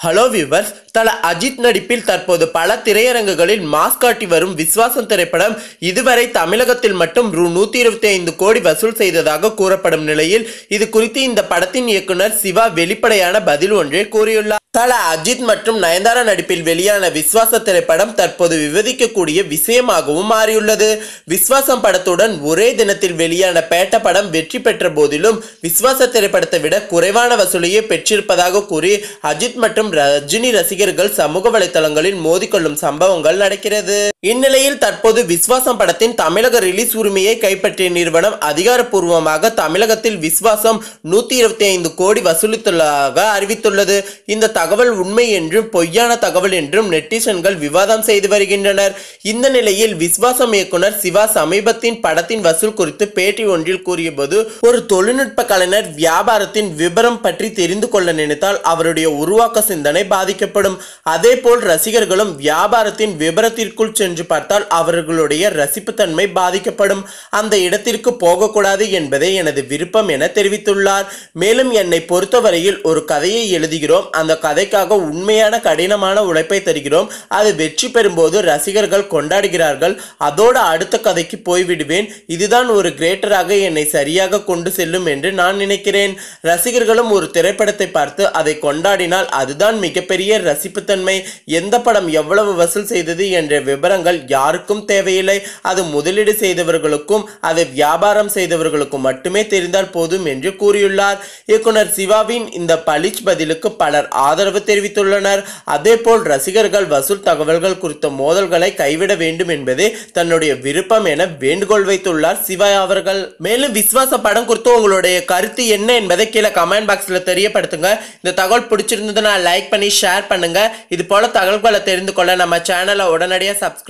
Hello viewers Thala Ajith நடிப்பில் தற்போது பல திரையரங்குகளில் மாஸ் காட்டி வரும் விஸ்வாசம் திரைப்படம் இதுவரை தமிழகத்தில் மட்டும் ரூ. நூத்தி இருபத்தி ஐந்து கோடி வசூல் செய்ததாக கூறப்படும் நிலையில் இது குறித்து இந்த படத்தின் இயக்குனர் சிவா வெளிப்படையான பதில் ஒன்றை கூறியுள்ளார். தல அஜித் மற்றும் நயன்தாரா நடிப்பில் வெளியான விஸ்வாச திரைப்படம் தற்போது விவாதிக்கக்கூடிய விஷயமாகவும் மாறியுள்ளது. விஸ்வாசம் படத்துடன் ஒரே தினத்தில் வெளியான பேட்ட படம் வெற்றி பெற்ற போதிலும் விஸ்வாச திரைப்படத்தை விட குறைவான வசூலையே பெற்றிருப்பதாக கூறி அஜித் மற்றும் ரஜினி ரசிகர்கள் சமூக வலைதளங்களில் மோதிக்கொள்ளும் சம்பவங்கள் நடக்கிறது. இந்நிலையில் தற்போது விஸ்வாசம் படத்தின் தமிழக ரிலீஸ் உரிமையை கைப்பற்றிய நிறுவனம் அதிகாரப்பூர்வமாக தமிழகத்தில் விஸ்வாசம் நூத்தி இருபத்தி ஐந்து கோடி வசூலித்துள்ளதாக அறிவித்துள்ளது. இந்த தகவல் உண்மை என்றும் பொய்யான தகவல் என்றும் நெட்டிசன்கள் விவாதம் செய்து வருகின்றனர். இந்த நிலையில் விஸ்வாசம் இயக்குனர் சிவா சமீபத்தின் படத்தின் வசூல் குறித்து பேட்டி ஒன்றில் கூறியபோது ஒரு தொழில்நுட்ப கலைஞர் வியாபாரத்தின் விபரம் பற்றி தெரிந்து கொள்ள நினைத்தால் அவருடைய உருவாக்க சிந்தனை பாதிக்கப்படும். அதேபோல் ரசிகர்களும் வியாபாரத்தின் விபரத்திற்குள் சென்று பார்த்தால் அவர்களுடைய ரசிப்புத்தன்மை பாதிக்கப்படும். அந்த இடத்திற்கு போகக்கூடாது என்பதே எனது விருப்பம் என தெரிவித்துள்ளார். மேலும் என்னை பொறுத்தவரையில் ஒரு கதையை எழுதுகிறோம். அந்த கதைக்காக உண்மையான கடினமான உழைப்பை தருகிறோம். அது வெற்றி பெறும்போது ரசிகர்கள் கொண்டாடுகிறார்கள். அதோட அடுத்த கதைக்கு போய்விடுவேன். இதுதான் ஒரு கிரேட்டராக என்னை சரியாக கொண்டு செல்லும் என்று நான் நினைக்கிறேன். ரசிகர்களும் ஒரு திரைப்படத்தை பார்த்து அதை கொண்டாடினால் அதுதான் மிகப்பெரிய ரசிப்புத்தன்மை. எந்த படம் எவ்வளவு வசூல் செய்தது என்ற விவரங்கள் யாருக்கும் தேவையில்லை. அது முதலீடு செய்தவர்களுக்கும் அதை வியாபாரம் செய்தவர்களுக்கும் மட்டுமே தெரிந்தால் போதும் என்று கூறியுள்ளார். இயக்குனர் சிவாவின் இந்த பளிச் பதிலுக்கு பலர் ஆதரவு தெரிவித்துள்ளனர். அதேபோல் ரசிகர்கள் வசூல் தகவல்கள் குறித்த மோதல்களை கைவிட வேண்டும் என்பதே தன்னுடைய விருப்பம் என வேண்டுகோள் வைத்துள்ளார் சிவா அவர்கள். மேலும் விஸ்வாச படம் குறித்து உங்களுடைய கருத்து என்ன என்பதை கீழே கமெண்ட் பாக்ஸ்ல தெரியப்படுத்துங்க. இந்த தகவல் பிடிச்சிருந்ததுன்னா லைக் பண்ணி ஷேர் பண்ணுங்க. இது போல தகவல்களை தெரிந்து கொள்ள நம்ம சேனலை உடனடியாக சப்ஸ்கிரைப்